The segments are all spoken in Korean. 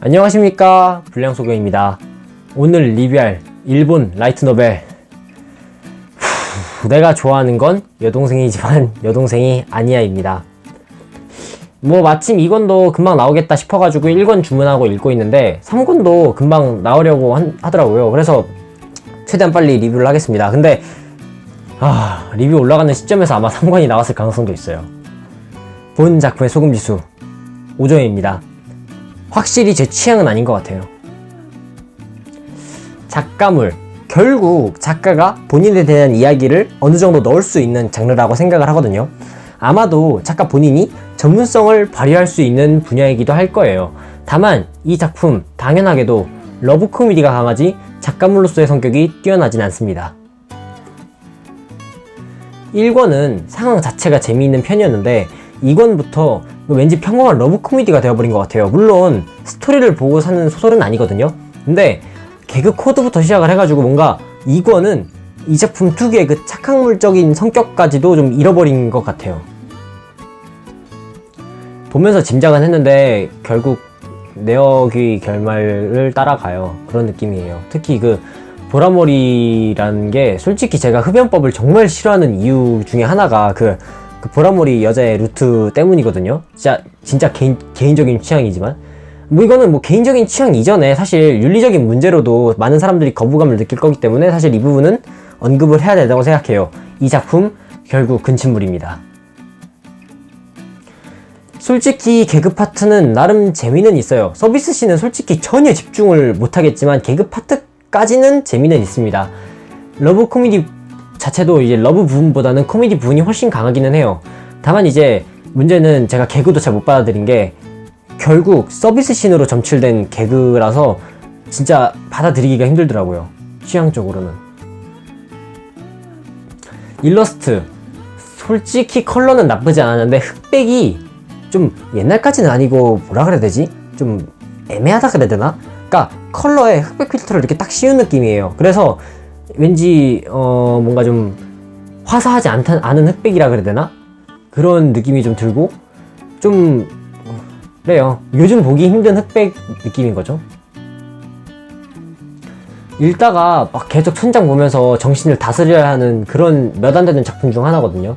안녕하십니까? 불량소경입니다. 오늘 리뷰할 일본 라이트 노벨. 후, 내가 좋아하는 건 여동생이지만 여동생이 아니야입니다. 뭐 마침 2권도 금방 나오겠다 싶어가지고 1권 주문하고 읽고 있는데 3권도 금방 나오려고 한- 하더라고요. 그래서 최대한 빨리 리뷰를 하겠습니다. 근데 아 리뷰 올라가는 시점에서 아마 3권이 나왔을 가능성도 있어요. 본 작품의 소금지수 5점입니다 확실히 제 취향은 아닌 것 같아요. 작가물. 결국 작가가 본인에 대한 이야기를 어느 정도 넣을 수 있는 장르라고 생각을 하거든요. 아마도 작가 본인이 전문성을 발휘할 수 있는 분야이기도 할 거예요. 다만 이 작품 당연하게도 러브 코미디가 강하지 작가물로서의 성격이 뛰어나진 않습니다. 1권은 상황 자체가 재미있는 편이었는데 2권부터 왠지 평범한 러브 코미디가 되어버린 것 같아요. 물론 스토리를 보고 사는 소설은 아니거든요. 근데 개그 코드부터 시작을 해가지고 뭔가 2권은 이 작품 특유의 그 착각물적인 성격까지도 좀 잃어버린 것 같아요. 보면서 짐작은 했는데 결국 내어귀 결말을 따라가요. 그런 느낌이에요. 특히 그 보라머리라는 게 솔직히 제가 흡연법을 정말 싫어하는 이유 중에 하나가 그, 그 보라머리 여자의 루트 때문이거든요. 진짜 진짜 개인 개인적인 취향이지만 뭐 이거는 뭐 개인적인 취향 이전에 사실 윤리적인 문제로도 많은 사람들이 거부감을 느낄 거기 때문에 사실 이 부분은 언급을 해야 된다고 생각해요. 이 작품 결국 근친물입니다. 솔직히 개그 파트는 나름 재미는 있어요. 서비스 씬은 솔직히 전혀 집중을 못하겠지만 개그 파트까지는 재미는 있습니다. 러브 코미디 자체도 이제 러브 부분보다는 코미디 부분이 훨씬 강하기는 해요. 다만 이제 문제는 제가 개그도 잘 못 받아들인 게 결국 서비스 씬으로 점칠된 개그라서 진짜 받아들이기가 힘들더라고요. 취향적으로는. 일러스트. 솔직히 컬러는 나쁘지 않았는데 흑백이 좀 옛날까지는 아니고 뭐라 그래야 되지? 좀 애매하다 그래야 되나? 그러니까 컬러에 흑백 필터를 이렇게 딱 씌운 느낌이에요. 그래서 왠지 어 뭔가 좀 화사하지 않다, 않은 흑백이라 그래야 되나? 그런 느낌이 좀 들고 좀 어, 그래요. 요즘 보기 힘든 흑백 느낌인 거죠. 읽다가 막 계속 천장 보면서 정신을 다스려야 하는 그런 몇 안 되는 작품 중 하나거든요.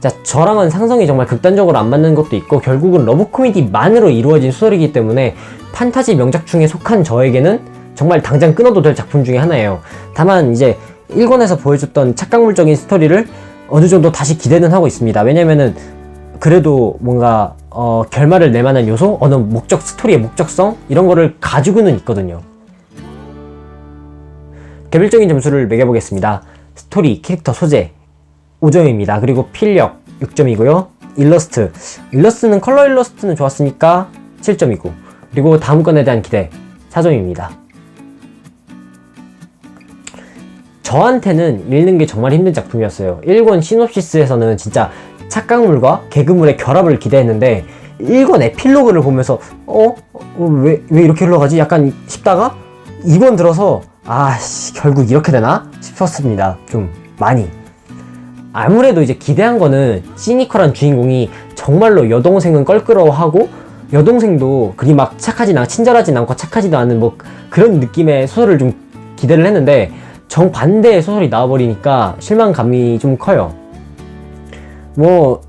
자, 저랑은 상성이 정말 극단적으로 안 맞는 것도 있고 결국은 러브 코미디만으로 이루어진 소설이기 때문에 판타지 명작 중에 속한 저에게는 정말 당장 끊어도 될 작품 중에 하나예요. 다만 이제 1권에서 보여줬던 착각물적인 스토리를 어느 정도 다시 기대는 하고 있습니다. 왜냐면은 그래도 뭔가 어, 결말을 낼 만한 요소, 어느 목적 스토리의 목적성 이런 거를 가지고는 있거든요. 개별적인 점수를 매겨보겠습니다. 스토리, 캐릭터, 소재 5점입니다. 그리고 필력 6점이고요. 일러스트. 일러스트는 컬러 일러스트는 좋았으니까 7점이고. 그리고 다음 건에 대한 기대 4점입니다. 저한테는 읽는 게 정말 힘든 작품이었어요. 1권 시놉시스에서는 진짜 착각물과 개그물의 결합을 기대했는데 1권 에필로그를 보면서 어? 어, 왜, 왜 이렇게 흘러가지? 약간 싶다가 2권 들어서 아씨 결국 이렇게 되나? 싶었습니다. 좀 많이. 아무래도 이제 기대한 거는 시니컬한 주인공이 정말로 여동생은 껄끄러워하고 여동생도 그리 막 착하진 않고 친절하진 않고 착하지도 않은 뭐 그런 느낌의 소설을 좀 기대를 했는데 정반대의 소설이 나와버리니까 실망감이 좀 커요. 뭐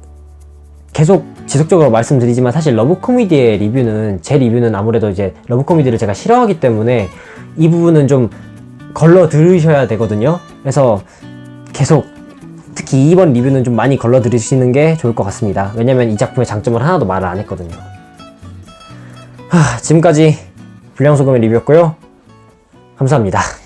계속 지속적으로 말씀드리지만 사실 러브 코미디의 리뷰는 제 리뷰는 아무래도 이제 러브 코미디를 제가 싫어하기 때문에 이 부분은 좀 걸러 들으셔야 되거든요. 그래서 계속 특히 이번 리뷰는 좀 많이 걸러 들으시는 게 좋을 것 같습니다. 왜냐면 이 작품의 장점을 하나도 말을 안 했거든요. 하, 지금까지 불량소금의 리뷰였고요. 감사합니다.